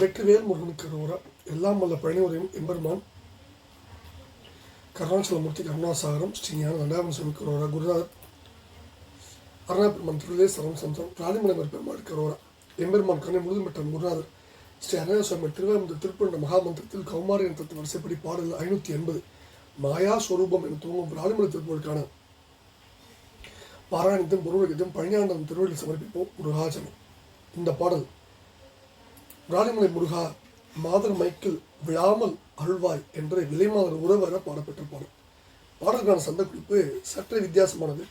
வெற்றிவேல் முருகனுக்கு ரோரா எல்லாம் வல்ல பழனிவரையும் எம்பெருமான். கருணாச்சலமூர்த்தி கருணாசாகரம் ஸ்ரீஞான ஞான சுவாமி கரோரா குருநாதர். அருணாபெருமான் திருவிழே சரம் சந்தம் ராணிமலைவர் பெருமாள் கரோரா எம்பெருமான் கண்ணை முழுதும் பெற்ற குருநாதர். ஸ்ரீ அருணா சுவாமி திருவாரூர் திருப்பண்ட மகாமந்திரத்தில் கௌமாரி என்ற வரிசைப்படி பாடல் ஐநூற்றி எண்பது. மாயா ஸ்வரூபம் என துவங்கும் ராணிமலை திருப்பூருக்கான பாராயணத்தையும் பொருளுக்கும் பழனியாண்டம் திருவள்ளில் சமர்ப்பிப்போம் குருஹாஜனம் இந்த பாடல் ராணிமலை முருகா மாதர் மைக்கில் விழாமல் அருள்வாய் என்ற விலைமாதர் உறவர பாடப்பெற்ற பாடல் பாடலுக்கான சந்த குறிப்பு சற்றே வித்தியாசமானது.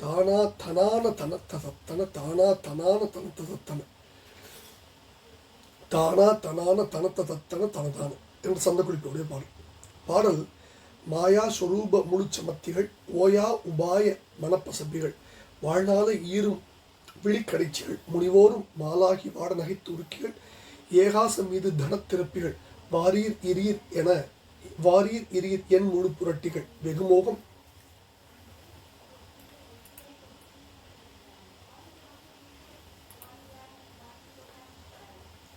தானா தனான தன தன தானா தனான தன தன. தானா தனான தனத்த தத்தன தனதான என்ற சந்த குறிப்புடைய பாடல். பாடல் மாயா சொரூப முழுச்சமத்திகள் ஓயா உபாய மனப்பசப்பிகள் வாழ்நாள ஈரும் விழிக்கடைச்சிகள் முனிவோரும் மாலாகி வாட நகைத்துருக்கிகள் ஏகாசம் மீது தனத்திறப்பிகள். வாரீர் இரியர் என வாரீர் இரியர் என் முழு புரட்டிகள். வெகுமோகம்.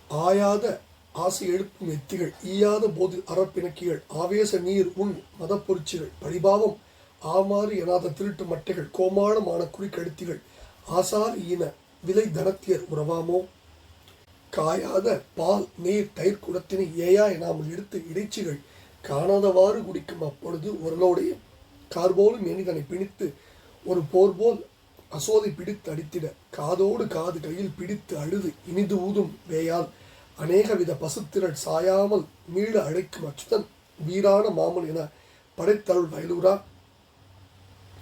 ஆயாத ஆசை எழுப்பும் எத்திகள் ஈயாத போது அறப்பிணக்கிகள். ஆவேச நீர் உன் மதப்பொருச்சிகள் பரிபாவம். ஆமாறு எனாத திருட்டு மட்டைகள். கோமாளமான குறிக்கழுத்திகள். ஆசார் ஈன விலை தனத்தியர் உறவாமோ? காயாத பால் நீர் தயிர் குடத்தினை ஏயா எனாமல் எடுத்து இறைச்சிகள் காணாதவாறு குடிக்கும் அப்பொழுது உரலோடைய கார்போலும் எனிதனை பிணித்து ஒரு போர் போல் அசோதை பிடித்து அடித்திட. காதோடு காது கையில் பிடித்து அழுது இனிது ஊதும் வேயால் அநேகவித பசுத்திரள் சாயாமல் மீள அழைக்கும் அச்சுதன் வீரான மாமன் என படைத்தருள் வயலூரா.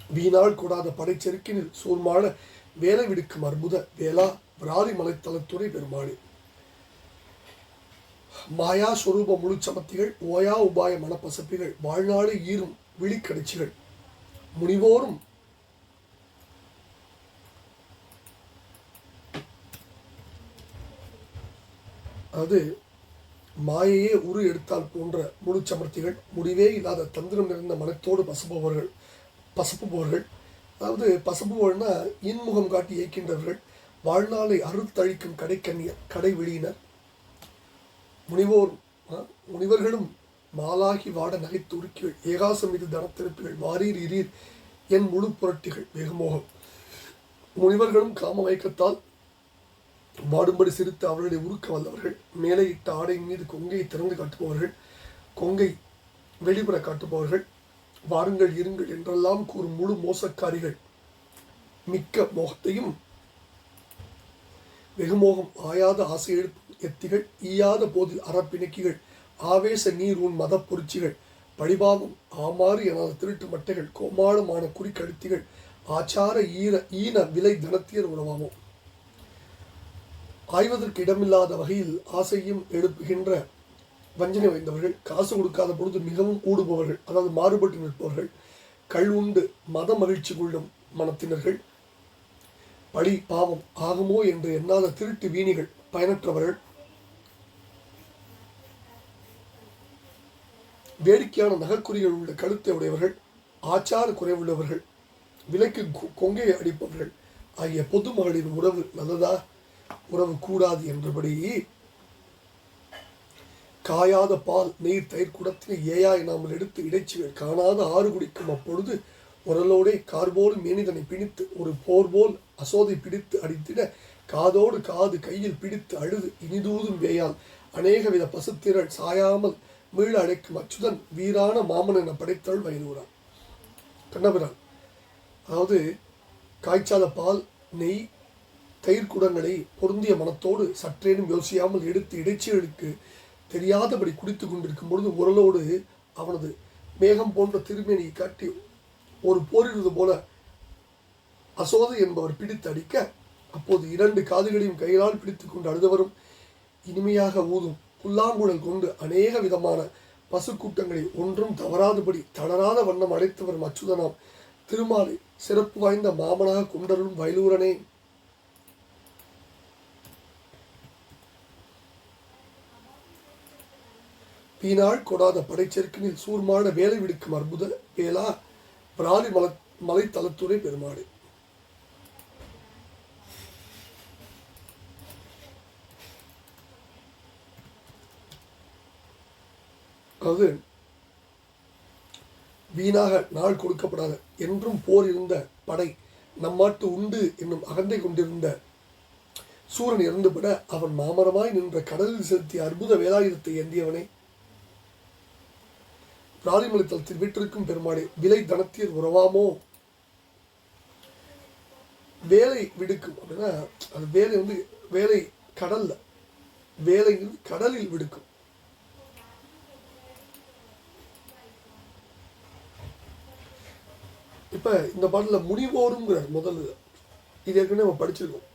வீணால் கூடாத படைச்செருக்கினில் சூர்மான வேலை விடுக்கும் அற்புத வேளா விராலி மலைத்தலத்துறை பெருமாளி மாயா சொரூப முழுச்சமத்திகள் ஓயா உபாய மனப்பசப்பிகள் வாழ்நாளை ஈரும் விழிக்கடைச்சிகள். முனிவோரும் அது மாயையே உரு எடுத்தால் போன்ற முழு சமர்த்திகள் முடிவே இல்லாத தந்திரம் நிறைந்த மனத்தோடு பசுபவர்கள் பசுப்புபவர்கள். அதாவது பசுப்புபவர்கள்னா இன்முகம் காட்டி இயக்கின்றவர்கள் வாழ்நாளை அறுத்தழிக்கும் கடைக்கண்ணியர் கடை வெளியினர் முனிவோர் முனிவர்களும் மாலாகி வாட நகைத்து உருக்கிகள் ஏகாசம் மீது தனத்திருப்புகள். வாரீர் இரீர் என் முழு புரட்டிகள். வெகுமோகம். முனிவர்களும் காம மயக்கத்தால் வாடும்படி சிரித்து அவர்களை உருக்க வல்லவர்கள். மேலே இட்ட ஆடையின் மீது கொங்கையை திறந்து காட்டுபவர்கள். கொங்கை வெளிப்புற காட்டுபவர்கள். வாருங்கள் இருங்கள் என்றெல்லாம் கூறும் முழு மோசக்காரிகள். மிக்க மோகத்தையும் வெகுமோகம் ஆயாத ஆசை எழுப்பு எத்திகள் ஈயாத போதில் அறப்பிணக்கிகள் ஆவேச நீர் உன் மத பொருச்சிகள் பழிபாவம் ஆமாறு எனது திருட்டு மட்டைகள் கோமாளமான குறிக்கழுத்திகள் ஆச்சார ஈர ஈன விலை தினத்தியர் உணவாமோ ஆய்வதற்கு இடமில்லாத வகையில் ஆசையும் எழுப்புகின்ற வஞ்சனை வைந்தவர்கள் காசு கொடுக்காத பொழுது மிகவும் ஊடுபவர்கள் அதாவது மாறுபட்டு நிற்பவர்கள் கள் உண்டு மத மகிழ்ச்சி கொள்ளும் மனத்தினர்கள். பழி பாவம் ஆகுமோ என்று எண்ணாத திருட்டு வீணிகள் பயனற்றவர்கள் வேடிக்கையான நகைக்குறிகள் உள்ள கழுத்தை உடையவர்கள் ஆச்சார குறைவுள்ளவர்கள் விலைக்கு கொங்கையை அடிப்பவர்கள் ஆகிய பொதுமகளின் உறவு நல்லதா? உறவு கூடாது என்றபடி காயாத பால் நீர் தயிர் குடத்தினை ஏயா எனாமல் எடுத்து இடைச்சிகள் காணாத ஆறு குடிக்கும் அப்பொழுது உரலோடே கார்போடு மேனிதனை பிடித்து ஒரு போர் போல் அசோதை பிடித்து அடித்திட காதோடு காது கையில் பிடித்து அழுது இனிதூதும் வேயால். அநேக வித பசுத்திரள் சாயாமல் மீள அழைக்கும் அச்சுதன் வீரான மாமன் என படைத்தள் வயலூரான் கண்ணபிரான் அதாவது காய்ச்சாத பால் நெய் தயிர் குடங்களை பொருந்திய மனத்தோடு சற்றேனும் யோசியாமல் எடுத்து இடைச்சிகளுக்கு தெரியாதபடி குடித்து கொண்டிருக்கும் பொழுது உரலோடு அவனது மேகம் போன்ற திருமேனியை காட்டி ஒரு போரிடுவது போல அசோதை என்பவர் பிடித்து அடிக்க அப்போது இரண்டு காதுகளையும் கையிலால் பிடித்து கொண்டு அழுதவரும் இனிமையாக ஊதும். புல்லாங்குழல் கொண்டு அநேக விதமான பசு கூட்டங்களை ஒன்றும் தவறாதபடி தளராத வண்ணம் அடைத்தவரும் அச்சுதனாம். திருமாலை சிறப்பு வாய்ந்த மாமனாக கொண்டருளும் வயலூரனே. பீனாள் கொடாத படைச்செருக்கினில் சூர்மான வேலை விடுக்கும் அற்புத வேளா பிராலி மல மலைத்தலத்துறை பெருமாடு அதாவது வீணாக நாள் கொடுக்கப்படாத என்றும் போர் இருந்த படை நம்மாட்டு உண்டு என்னும் அகந்தை கொண்டிருந்த சூரன் இறந்துபட அவன் மாமரமாய் நின்ற கடலில் செலுத்திய அற்புத வேலாயுதத்தை ஏந்தியவனே. பிராலிமலை தளத்தில் வீட்டிற்கும் பெருமாடே விலை தனத்தீர் உறவாமோ? வேலை விடுக்கும் அப்படின்னா அது வேலை வந்து வேலை கடல்ல வேலைங்கிறது கடலில் விடுக்கும். இப்போ இந்த பாட்டில் முடிவோருங்கிறார் முதல்ல. இது ஏற்கனவே நம்ம படிச்சிருக்கோம்.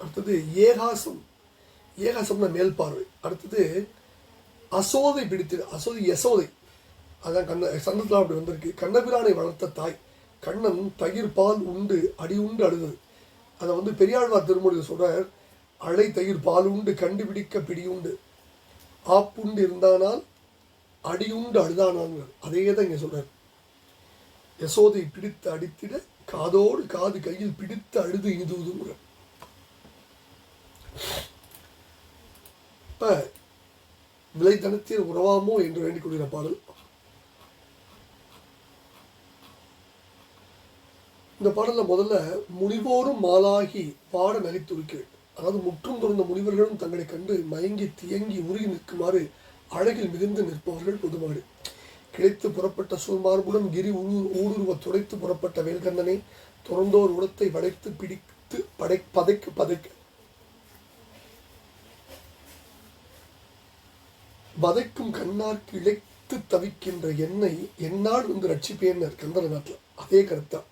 அடுத்தது ஏகாசம். ஏகாசம்னா மேல் பார்வை. அடுத்தது அசோதை பிடித்து அசோதை யசோதை. அதான் கண்ண சந்தத்தில் அப்படி வந்திருக்கு. கண்ணபிரானை வளர்த்த தாய். கண்ணன் தயிர் பால் உண்டு அடி உண்டு அழுதது. அதை வந்து பெரியாழ்வார் திருமொழியில் சொல்கிறார் அழை தயிர் பால் உண்டு கண்டுபிடிக்க பிடியுண்டு ஆப்புண்டு இருந்தானால் அடியுண்டு அழுதானாங்க அதே தான் இங்கே சொல்கிறார் யசோதை பிடித்து அடித்திட காதோடு காது கையில் பிடித்து அழுது இனிதுதுங்கிற இப்ப விளைதனத்தில் உறவாமோ என்று வேண்டிக் கொள்கிற பாடல். இந்த பாடல்ல முதல்ல முனிவோரும் மாலாகி பாட நகைத்துருக்கள் அதாவது முற்றும் துறந்த முனிவர்களும் தங்களை கண்டு மயங்கி தியங்கி உருகி நிற்குமாறு அழகில் மிகுந்து நிற்பவர்கள் பொதுமாடு கிழித்து புறப்பட்ட சூழ்மார்புடன் கிரி ஊடு ஊடுருவ துடைத்து புறப்பட்ட வேல்கண்ணனை துறந்தோர் உடத்தை வளைத்து பிடித்து படை பதைக்கு பதைக்க. வதைக்கும் கண்ணார்க்கு இழைத்து தவிக்கின்ற என்னை என்னால் வந்து ரட்சிப்பேன் கந்தர நாட்டில் அதே கருத்தான்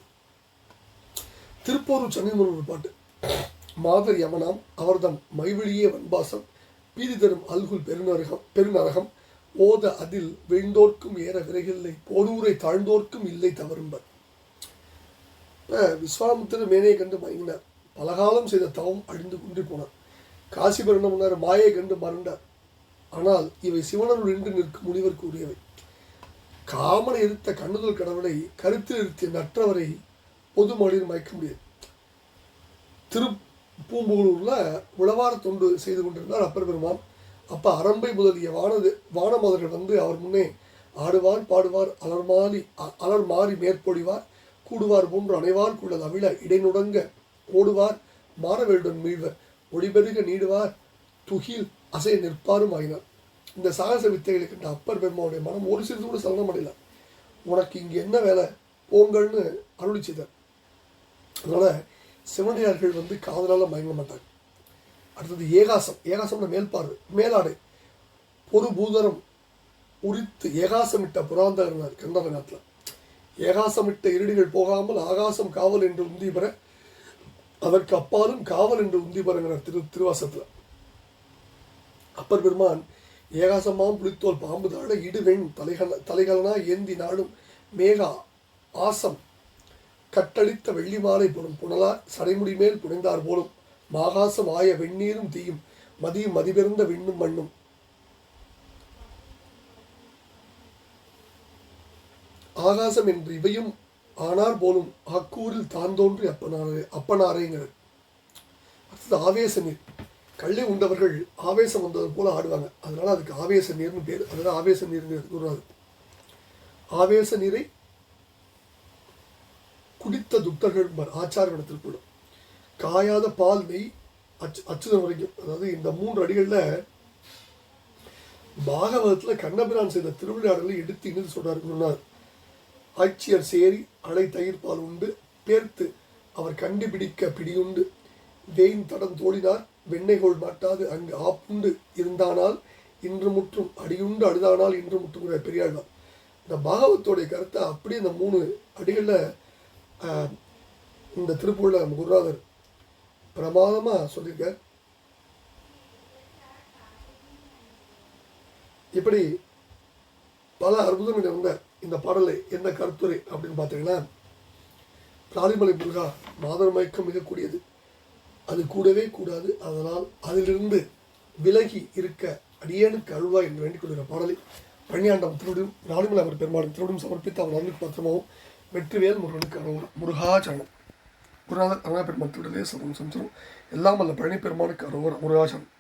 திருப்பூர் சென்னைமன் ஒரு பாட்டு. மாதர் யமனாம் அவர்தம் மைவிழியே வன்பாசம் பீதி தரும் அல்குல் பெருநரகம் பெருநரகம் ஓத அதில் விழுந்தோர்க்கும் ஏற விரைகில்லை போரூரை தாழ்ந்தோர்க்கும் இல்லை தவறும்பர். இப்போ விஸ்வாமித்திரர் மேனையை கண்டு மயங்கினார். பலகாலம் செய்த தவம் அழிந்து கொண்டு போனார். காசிபரண முன்னர் மாயை கண்டு மறந்தார். ஆனால் இவை சிவனருள் நின்று நிற்கும் முனிவர் கூறியவை. காமனை இருத்த கண்ணுதல் கடவுளை கருத்தில் இருத்திய நற்றவரை பொது மொழியில் மயக்க முடியாது. திருப்பூம்புகளூரில் உழவார தொண்டு செய்து கொண்டிருந்தார் அப்பர் பெருமான். அப்போ அரம்பை முதலிய வானது வானமதர்கள் வந்து அவர் முன்னே ஆடுவார் பாடுவார் அலர்மாலி அ- அலர் மாறி மேற்பொழிவார் கூடுவார் போன்று அனைவார் தவிழ இடைநுடங்க ஓடுவார் மாணவர்களுடன் மீழ்வர் ஒளிபெருக நீடுவார் துகில் அசை நிற்பாரும் ஆயினார். இந்த சாகச வித்தைகளை கண்ட அப்பர் பெருமாவுடைய மனம் ஒரு சிறிது கூட சலனம் அடையல உனக்கு இங்கே என்ன வேலை? போங்கள்னு அருளி அதனால் அதனால சிவனடியார்கள் வந்து காதலால் மயங்க மாட்டாங்க அடுத்தது ஏகாசம். ஏகாசம்னு மேல்பார்வை மேலாடை. பொறு பூதரம் உரித்து ஏகாசமிட்ட புராந்தகனார் கண்டரநாட்டில் ஏகாசமிட்ட இருடிகள் போகாமல் ஆகாசம் காவல் என்று உந்தி பெற அதற்கு அப்பாலும் காவல் என்று உந்தி பெறுங்கிறார் திரு திருவாசத்தில். அப்பர் பெருமான் ஏகாசமாம் புலித்தோல் பாம்பு தாழ இடுவெண் தலைகல தலைகலனா ஏந்தி நாடும் மேகா ஆசம். கட்டளித்த வெள்ளி மாலை போலும் புனலார் சடைமுடி மேல் புனைந்தார் போலும். மாகாச ஆய வெண்ணீரும் தீயும். மதியும் மதிபிறந்த விண்ணும் மண்ணும். ஆகாசம் என்று இவையும் ஆனார் போலும் அக்கூரில் தான் தோன்றி அப்பனாரே அப்பனாரேங்கிறது அடுத்தது ஆவேச நீர். கள்ளி உண்டவர்கள் ஆவேசம் வந்தது போல ஆடுவாங்க. அதனால அதுக்கு ஆவேச நீர்னு பேர். அதனால ஆவேச நீர் கூறுறாரு? ஆவேச நீரை குடித்த துக்தர்கள் என்பார் இடத்தில் இடத்திற்குள்ள காயாத பால் நெய் அச்சு அச்சுதம் வரைக்கும். அதாவது இந்த மூன்று அடிகளில் பாகவதத்தில் கண்ணபிரான் செய்த திருவிளையாடலை எடுத்து இன்னும் சொல்கிறார் சொன்னார். ஆட்சியர் சேரி அலை தயிர் பால் உண்டு பேர்த்து அவர் கண்டுபிடிக்க பிடியுண்டு. வேயின் தடம் தோழினார் வெண்ணெய்கோள் மாட்டாது அங்கு ஆப்புண்டு இருந்தானால் இன்று முற்றும் அடியுண்டு அழுதானால் இன்று முற்றுங்கிற பெரியாழ்வார் இந்த பாகவத்தோடைய கருத்தை அப்படியே இந்த மூணு அடிகளில் இந்த திருப்பூரில் குருநாதர் பிரமாதமாக சொல்லியிருக்கார் இப்படி பல அற்புதங்கள் இருந்த இந்த பாடலை என்ன கருத்துரை அப்படின்னு பார்த்தீங்கன்னா பிராலிமலை முருகா மாதர் மயக்கம் மிகக்கூடியது. அது கூடவே கூடாது. அதனால் அதிலிருந்து விலகி இருக்க அடியேனுக்கு அழுவா என்று வேண்டிக் கொள்கிற பாடலை பணியாண்டம் திருடும் ராணிமலை அவர் பெருமாளும் திருடும் சமர்ப்பித்து அவர் அருளுக்கு பத்திரமாகவும் வெற்றிவேல் முருகனுக்கு அருள் முருகாச்சரணம் குருநாதர் அருணா பெருமாள் திருடலே சர்வம் சம்சரம் எல்லாம் அல்ல பழனி பெருமானுக்கு அருவர் முருகாச்சரணம்